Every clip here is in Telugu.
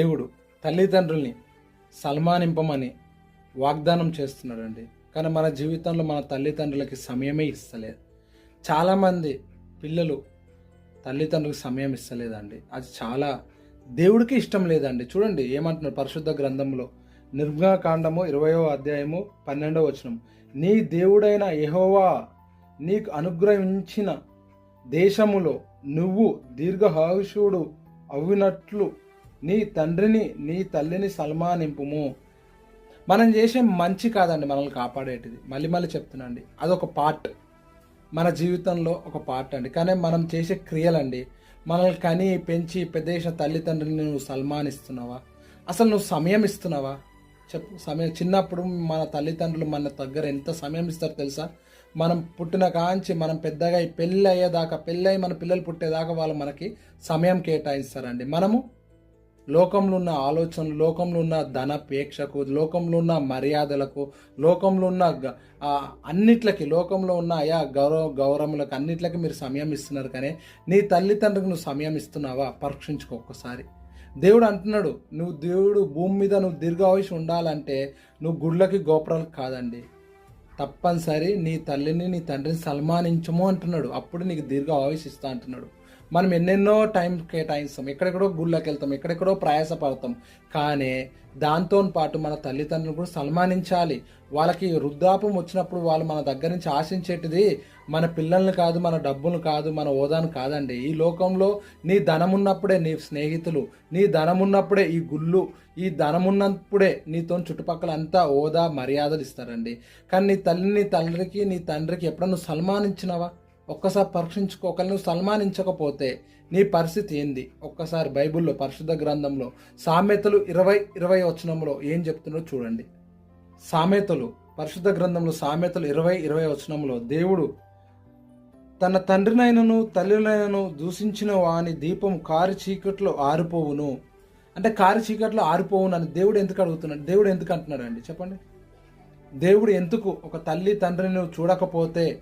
దేవుడు తల్లిదండ్రుల్ని సల్మానింపమని వాగ్దానం చేస్తున్నాడండి. కానీ మన జీవితంలో మన తల్లిదండ్రులకి సమయమే ఇస్తలేదు. చాలామంది పిల్లలు తల్లిదండ్రులకు సమయం ఇస్తలేదండి. అది చాలా దేవుడికి ఇష్టం లేదండి. చూడండి ఏమంటున్నారు పరిశుద్ధ గ్రంథంలో నిర్గమకాండము ఇరవయో అధ్యాయము పన్నెండవ వచనం. నీ దేవుడైన యహోవా నీకు అనుగ్రహించిన దేశములో నువ్వు దీర్ఘాయుషుడు అవ్వినట్లు నీ తండ్రిని నీ తల్లిని సల్మానింపుము మనం చేసే మంచి కాదండి మనల్ని కాపాడేటిది. మళ్ళీ మళ్ళీ చెప్తున్నాండి అదొక పార్ట్. మన జీవితంలో ఒక పార్ట్ అండి. కానీ మనం చేసే క్రియలండి మనల్ని కని పెంచి పెద్ద చేసిన తల్లిదండ్రులని నువ్వు సల్మానిస్తున్నావా అసలు నువ్వు సమయం ఇస్తున్నావా? చెప్పు. సమయం చిన్నప్పుడు మన తల్లిదండ్రులు మన దగ్గర ఎంత సమయం ఇస్తారో తెలుసా? మనం పుట్టిన కాంచి మనం పెద్దగా అయి పెళ్ళి అయ్యేదాకా పెళ్ళి అయ్యి మన పిల్లలు పుట్టేదాకా వాళ్ళు మనకి సమయం కేటాయిస్తారండి. మనము లోకంలో ఉన్న ఆలోచనలు లోకంలో ఉన్న ధనపేక్షకు లోకంలో ఉన్న మర్యాదలకు లోకంలో ఉన్న గ- అన్నిట్లకి లోకంలో ఉన్న అయా గౌరవ గౌరవములకు అన్నిట్లకి మీరు సమయం ఇస్తున్నారు కానీ నీ తల్లిదండ్రులకు నువ్వు సమయం ఇస్తున్నావా? పరీక్షించుకో ఒక్కసారి. దేవుడు అంటున్నాడు నువ్వు దేవుడు భూమి మీద నువ్వు దీర్ఘాయుష్ ఉండాలంటే నువ్వు గుళ్ళకి గోపురాలకు కాదండి. తప్పనిసరి నీ తల్లిని నీ తండ్రిని సన్మానించము అంటున్నాడు. అప్పుడు నీకు దీర్ఘ ఆయుష్ ఇస్తా అంటున్నాడు. మనం ఎన్నెన్నో టైం కేటాయిస్తాం ఎక్కడెక్కడో గుళ్ళకి వెళ్తాం ఎక్కడెక్కడో ప్రయాసపడతాం. కానీ దాంతో పాటు మన తల్లిదండ్రులు కూడా సన్మానించాలి. వాళ్ళకి వృద్ధాపం వచ్చినప్పుడు వాళ్ళు మన దగ్గర నుంచి ఆశించేటిది మన పిల్లల్ని కాదు మన డబ్బులు కాదు మన హోదాను కాదండి. ఈ లోకంలో నీ ధనం ఉన్నప్పుడే నీ స్నేహితులు నీ ధనం ఉన్నప్పుడే ఈ గుళ్ళు ఈ ధనం ఉన్నప్పుడే నీతో చుట్టుపక్కల అంతా హోదా మర్యాదలు ఇస్తారండి. కానీ నీ తల్లిని తండ్రికి నీ తండ్రికి ఎప్పుడన్నా సన్మానించినవా సన్మానించినావా? ఒక్కసారి పరీక్షించుకోకలను నువ్వు సన్మానించకపోతే నీ పరిస్థితి ఏంది? ఒక్కసారి బైబిల్లో పరిశుద్ధ గ్రంథంలో సామెతలు ఇరవై ఇరవై వచనంలో ఏం చెప్తుందో చూడండి. సామెతలు పరిశుద్ధ గ్రంథంలో సామెతలు ఇరవై ఇరవై వచనంలో దేవుడు తన తండ్రినైనను తల్లినైనను దూషించిన వాని దీపం కారు చీకట్లో ఆరిపోవును. అంటే కారు చీకట్లో ఆరిపోవును అని దేవుడు ఎందుకు అడుగుతున్నాడు? దేవుడు ఎందుకు అంటున్నాడు అండి చెప్పండి. దేవుడు ఎందుకు ఒక తల్లి తండ్రిని చూడకపోతే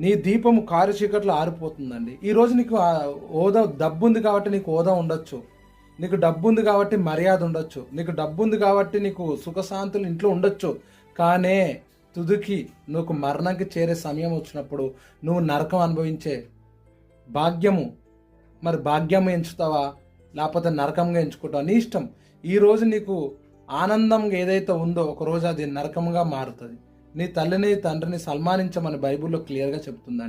నీ దీపము కారు చీకట్లో ఆరిపోతుందండి. ఈరోజు నీకు ఆ హోదా డబ్బు ఉంది కాబట్టి నీకు హోదా ఉండొచ్చు. నీకు డబ్బు ఉంది కాబట్టి మర్యాద ఉండొచ్చు. నీకు డబ్బు ఉంది కాబట్టి నీకు సుఖశాంతులు ఇంట్లో ఉండొచ్చు. కానీ తుదికి నువ్వు మరణంకి చేరే సమయం వచ్చినప్పుడు నువ్వు నరకం అనుభవించే భాగ్యము. మరి భాగ్యం ఎంచుతావా? లేకపోతే నరకంగా ఎంచుకుంటావా? నీ ఇష్టం. ఈరోజు నీకు ఆనందంగా ఏదైతే ఉందో ఒక రోజు అది నరకంగా మారుతుంది. నీ తల్లిని తండ్రిని సన్మానించమని బైబిల్లో క్లియర్గా చెప్తుందండి.